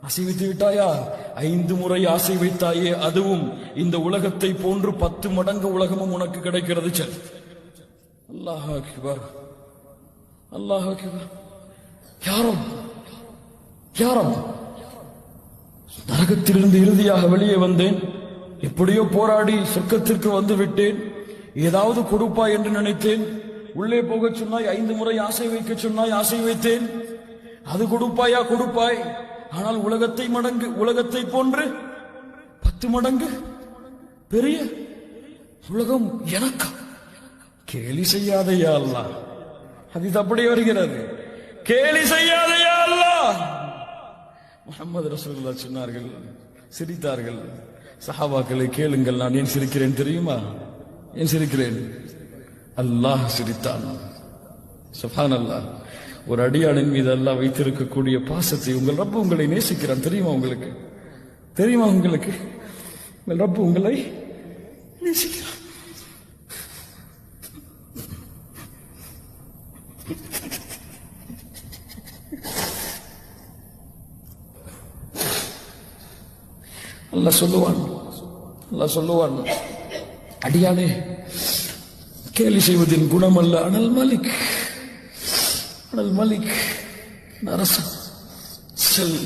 ஆசை வைத்து விட்டாயா? ஐந்து முறை ஆசை வைத்தாயே அதுவும் இந்த உலகத்தை போன்று பத்து மடங்கு உலகமும் உனக்கு கிடைக்கிறது செல். அல்லாஹ் அக்பர். அல்லாஹ் அக்பர். யாரும்? யாரும்? நரகத்திலிருந்து இறுதியாக வெளியே வந்தேன். எப்படியோ போராடி சொர்க்கத்திற்கு வந்து விட்டேன். ஏதாவது கொடுப்பா என்று நினைத்தேன். உள்ளே போகச் சொன்னாய் ஐந்து முறை ஆசை வைக்க சொன்னாய் ஆசை வைத்தேன். அது கொடுப்பாயா? கொடுப்பாய். ஆனால் உலகத்தை மடங்கு உலகத்தை போன்று பத்து மடங்கு பெரிய உலகம் எனக்கா? கேலி செய்யாதையா அல்லாஹ். அது அப்படி வருகிறது. கேலி செய்யாதையா அல்லாஹ். முகமது ரசூல்லா சொன்னார்கள் சிரித்தார்கள். சஹாபாக்களை கேளுங்கள் நான் ஏன் சிரிக்கிறேன் தெரியுமா? ஏன் சிரிக்கிறேன்? அல்லாஹ் சிரித்தான். சுபான் அல்லாஹ் ஒரு அடியாளின் மீது எல்லாம் வைத்திருக்கக்கூடிய பாசத்தை உங்கள் ரப்பு உங்களை நேசிக்கிறான். தெரியுமா உங்களுக்கு? தெரியுமா உங்களுக்கு? உங்கள் ரப்பு உங்களை நேசிக்கிறான். நல்லா சொல்லுவான். நல்லா சொல்லுவான். அடியானே கேலி செய்வதின் குணம் அல்ல அனல் மாலிக். அனல் மலிக் அரசு செல்.